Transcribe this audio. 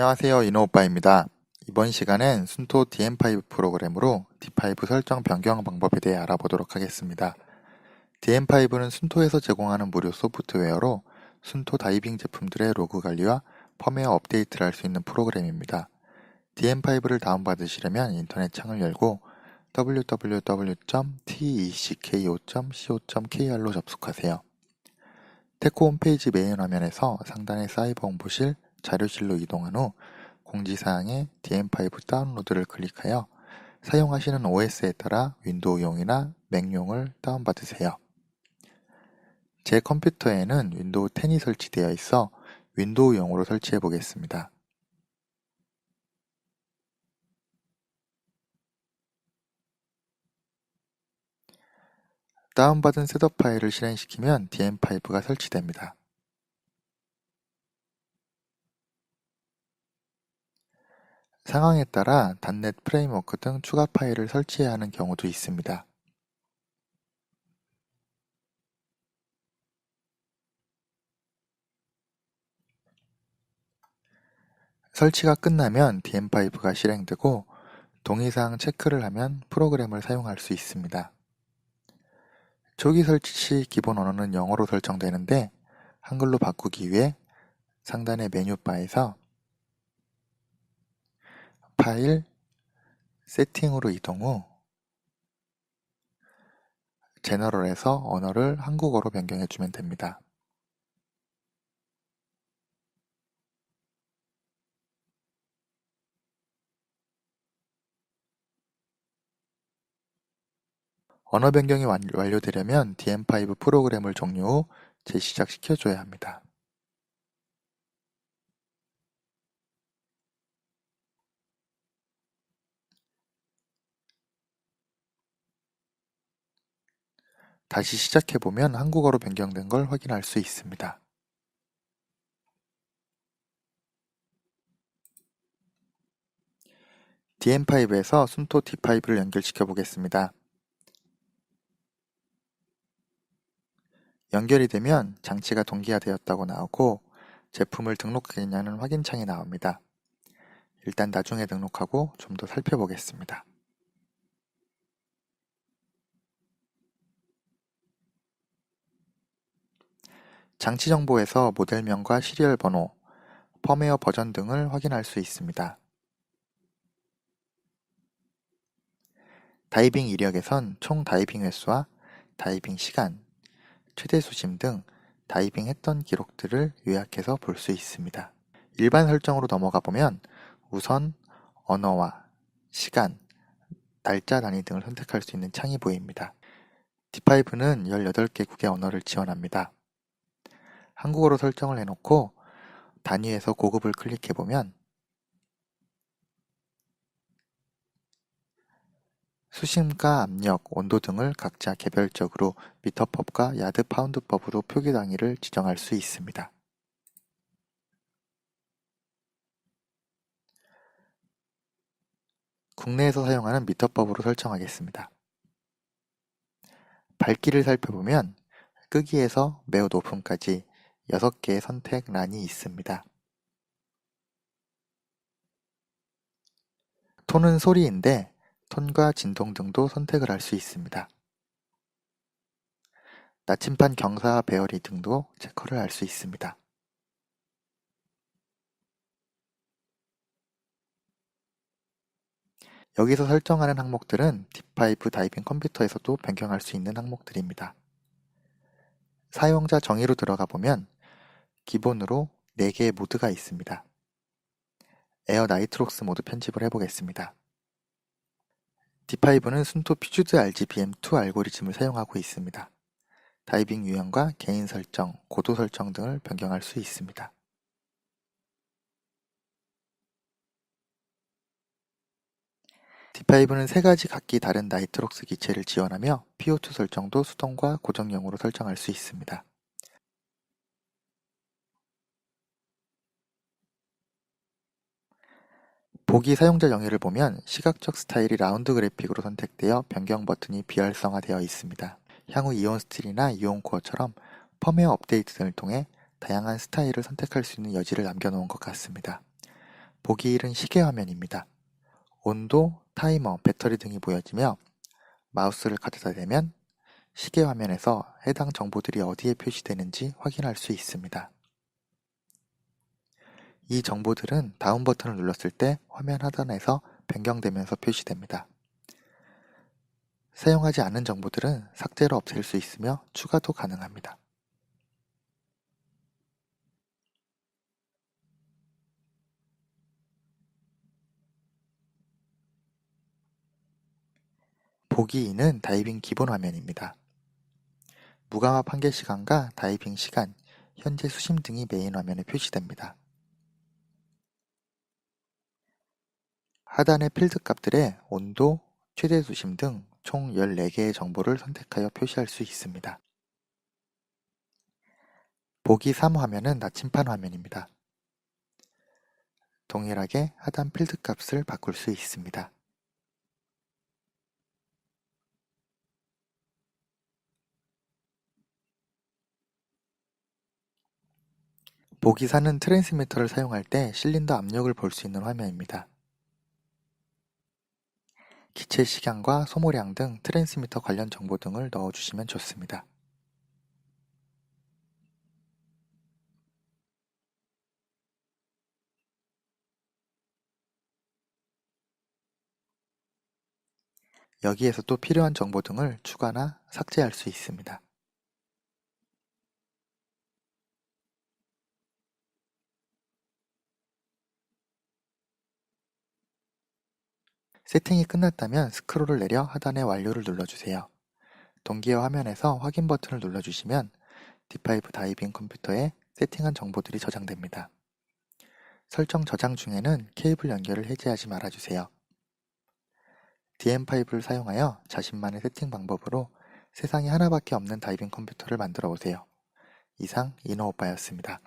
안녕하세요 이노오빠입니다. 이번 시간엔 순토 DM5 프로그램으로 D5 설정 변경 방법에 대해 알아보도록 하겠습니다. DM5는 순토에서 제공하는 무료 소프트웨어로 순토 다이빙 제품들의 로그 관리와 펌웨어 업데이트를 할 수 있는 프로그램입니다. DM5를 다운받으시려면 인터넷 창을 열고 www.tecko.co.kr로 접속하세요. 테코 홈페이지 메인 화면에서 상단의 사이버 홍보실 자료실로 이동한 후 공지사항에 DM5 다운로드를 클릭하여 사용하시는 OS에 따라 윈도우용이나 맥용을 다운받으세요. 제 컴퓨터에는 윈도우 10이 설치되어 있어 윈도우용으로 설치해 보겠습니다. 다운받은 셋업 파일을 실행시키면 DM5가 설치됩니다. 상황에 따라 단넷 프레임워크 등 추가 파일을 설치해야 하는 경우도 있습니다. 설치가 끝나면 DM5가 실행되고 동의사항 체크를 하면 프로그램을 사용할 수 있습니다. 초기 설치 시 기본 언어는 영어로 설정되는데 한글로 바꾸기 위해 상단의 메뉴바에서 파일, 세팅으로 이동 후 제너럴에서 언어를 한국어로 변경해 주면 됩니다. 언어 변경이 완료되려면 DM5 프로그램을 종료 후 재시작시켜줘야 합니다. 다시 시작해보면 한국어로 변경된 걸 확인할 수 있습니다. DM5에서 순토 D5를 연결시켜 보겠습니다. 연결이 되면 장치가 동기화되었다고 나오고 제품을 등록했냐는 확인창이 나옵니다. 일단 나중에 등록하고 좀 더 살펴보겠습니다. 장치 정보에서 모델명과 시리얼 번호, 펌웨어 버전 등을 확인할 수 있습니다. 다이빙 이력에선 총 다이빙 횟수와 다이빙 시간, 최대 수심 등 다이빙 했던 기록들을 요약해서 볼 수 있습니다. 일반 설정으로 넘어가 보면 우선 언어와 시간, 날짜 단위 등을 선택할 수 있는 창이 보입니다. D5는 18개국의 언어를 지원합니다. 한국어로 설정을 해놓고 단위에서 고급을 클릭해보면 수심과 압력, 온도 등을 각자 개별적으로 미터법과 야드 파운드법으로 표기 단위를 지정할 수 있습니다. 국내에서 사용하는 미터법으로 설정하겠습니다. 밝기를 살펴보면 끄기에서 매우 높음까지 6개의 선택란이 있습니다. 톤은 소리인데 톤과 진동 등도 선택을 할 수 있습니다. 나침판 경사 배열이 등도 체커를 할 수 있습니다. 여기서 설정하는 항목들은 딥파이프 다이빙 컴퓨터에서도 변경할 수 있는 항목들입니다. 사용자 정의로 들어가 보면 기본으로 4개의 모드가 있습니다. 에어 나이트록스 모드 편집을 해보겠습니다. D5는 순토 퓨즈드 RGBM2 알고리즘을 사용하고 있습니다. 다이빙 유형과 개인 설정, 고도 설정 등을 변경할 수 있습니다. D5는 세 가지 각기 다른 나이트록스 기체를 지원하며 PO2 설정도 수동과 고정형으로 설정할 수 있습니다. 보기 사용자 정의를 보면 시각적 스타일이 라운드 그래픽으로 선택되어 변경 버튼이 비활성화되어 있습니다. 향후 이온 스틸이나 이온 코어처럼 펌웨어 업데이트 등을 통해 다양한 스타일을 선택할 수 있는 여지를 남겨놓은 것 같습니다. 보기 1은 시계 화면입니다. 온도, 타이머, 배터리 등이 보여지며 마우스를 가져다 대면 시계 화면에서 해당 정보들이 어디에 표시되는지 확인할 수 있습니다. 이 정보들은 다운 버튼을 눌렀을 때 화면 하단에서 변경되면서 표시됩니다. 사용하지 않은 정보들은 삭제로 없앨 수 있으며 추가도 가능합니다. 보기 2는 다이빙 기본 화면입니다. 무감압 한계 시간과 다이빙 시간, 현재 수심 등이 메인 화면에 표시됩니다. 하단의 필드 값들의 온도, 최대 수심 등 총 14개의 정보를 선택하여 표시할 수 있습니다. 보기 3 화면은 나침판 화면입니다. 동일하게 하단 필드 값을 바꿀 수 있습니다. 보기 4는 트랜스미터를 사용할 때 실린더 압력을 볼 수 있는 화면입니다. 기체 식양과 소모량 등 트랜스미터 관련 정보 등을 넣어주시면 좋습니다. 여기에서 또 필요한 정보 등을 추가나 삭제할 수 있습니다. 세팅이 끝났다면 스크롤을 내려 하단의 완료를 눌러주세요. 동기화 화면에서 확인 버튼을 눌러주시면 D5 다이빙 컴퓨터에 세팅한 정보들이 저장됩니다. 설정 저장 중에는 케이블 연결을 해제하지 말아주세요. DM5를 사용하여 자신만의 세팅 방법으로 세상에 하나밖에 없는 다이빙 컴퓨터를 만들어 보세요. 이상 이노오빠였습니다.